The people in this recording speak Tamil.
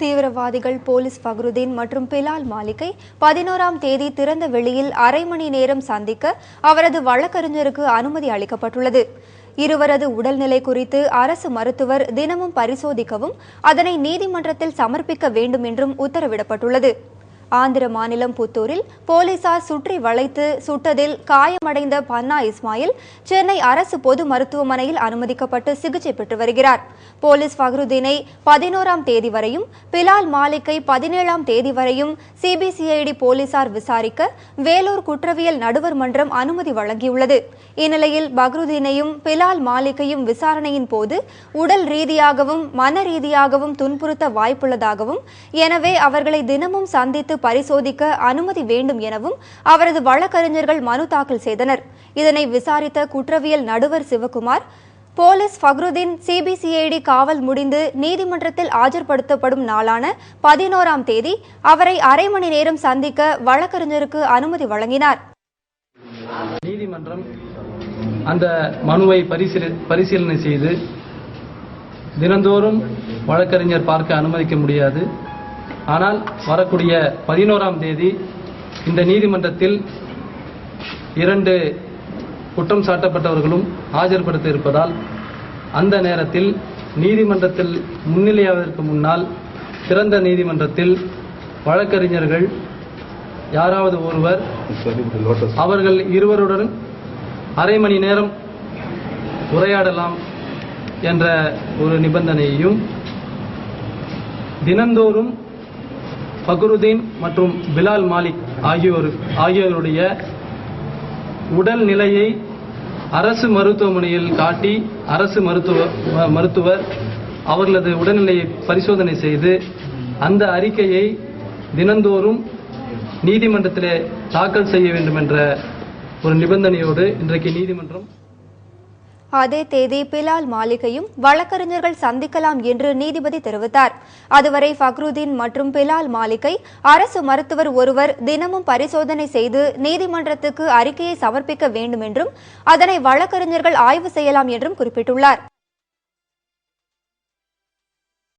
தீவிரவாதிகள் போலீஸ் ஃபக்ருதீன் மற்றும் பிலால் மாலிக்கை பதினோராம் தேதி திறந்த வெளியில் அரை மணி நேரம் சந்திக்க அவரது வழக்கறிஞருக்கு அனுமதி அளிக்கப்பட்டுள்ளது. இருவரது உடல்நிலை குறித்து அரசு மருத்துவர் தினமும் பரிசோதிக்கவும் அதனை நீதிமன்றத்தில் சமர்ப்பிக்க வேண்டும் என்றும் உத்தரவிடப்பட்டுள்ளது. ஆந்திர மாநிலம் புத்தூரில் போலீசார் சுற்றி வளைத்து சுட்டதில் காயமடைந்த பன்னா இஸ்மாயில் சென்னை அரசு பொது மருத்துவமனையில் அனுமதிக்கப்பட்டு சிகிச்சை பெற்று வருகிறார். போலீஸ் ஃபக்ருதீனை பதினோராம் தேதி வரையும் பிலால் மாலிக்கை பதினேழாம் தேதி வரையும் சிபிசிஐடி போலீசார் விசாரிக்க வேலூர் குற்றவியல் நடுவர் மன்றம் அனுமதி வழங்கியுள்ளது. இந்நிலையில் பக்ருதீனையும் பிலால் மாலிக்கையும் விசாரணையின் போது உடல் ரீதியாகவும் மன ரீதியாகவும் துன்புறுத்த வாய்ப்புள்ளதாகவும் எனவே அவர்களை தினமும் சந்தித்து பரிசோதிக்க அனுமதி வேண்டும் எனவும் அவரது வழக்கறிஞர்கள் மனு தாக்கல் செய்தனர். இதனை விசாரித்த குற்றவியல் நடுவர் சிவகுமார் போலீஸ் ஃபக்ருதீன் சிபிசிஐடி காவல் முடிந்து நீதிமன்றத்தில் ஆஜர்படுத்தப்படும் நாளான பதினோராம் தேதி அவரை அரை மணி நேரம் சந்திக்க வழக்கறிஞருக்கு அனுமதி வழங்கினார். நீதிமன்றம் அந்த மனுவை பரிசீலனை செய்து தினந்தோறும் வழக்கறிஞர் பார்க்க அனுமதிக்க முடியாது. ஆனால் வரக்கூடிய பதினோராம் தேதி இந்த நீதிமன்றத்தில் இரண்டு குற்றம் சாட்டப்பட்டவர்களும் ஆஜர்படுத்த இருப்பதால் அந்த நேரத்தில் நீதிமன்றத்தில் முன்னிலையாவதற்கு முன்னால் திறந்த நீதிமன்றத்தில் வழக்கறிஞர்கள் யாராவது ஒருவர் அவர்கள் இருவருடன் அரை மணி நேரம் உரையாடலாம் என்ற ஒரு நிபந்தனையையும் தினந்தோறும் ஃபக்ருதீன் மற்றும் பிலால் மாலிக் ஆகியோர் ஆகியோருடைய உடல் நிலையை அரசு மருத்துவமனையில் காட்டி அரசு மருத்துவ மருத்துவர் அவர்களது உடல்நிலையை பரிசோதனை செய்து அந்த அறிக்கையை தினந்தோறும் நீதிமன்றத்திலே தாக்கல் செய்ய வேண்டும் என்ற ஒரு நிபந்தனையோடு இன்றைக்கு நீதிமன்றம் அதே தேதி பிலால் மாலிகையும் வழக்கறிஞர்கள் சந்திக்கலாம் என்று நீதிபதி தெரிவித்தார். அதுவரை ஃபக்ருதீன் மற்றும் பிலால் மாலிகை அரசு மருத்துவர் ஒருவர் தினமும் பரிசோதனை செய்து நீதிமன்றத்துக்கு அறிக்கையை சமர்ப்பிக்க வேண்டும் என்றும் அதனை வழக்கறிஞர்கள் ஆய்வு செய்யலாம் என்றும் குறிப்பிட்டுள்ளார்.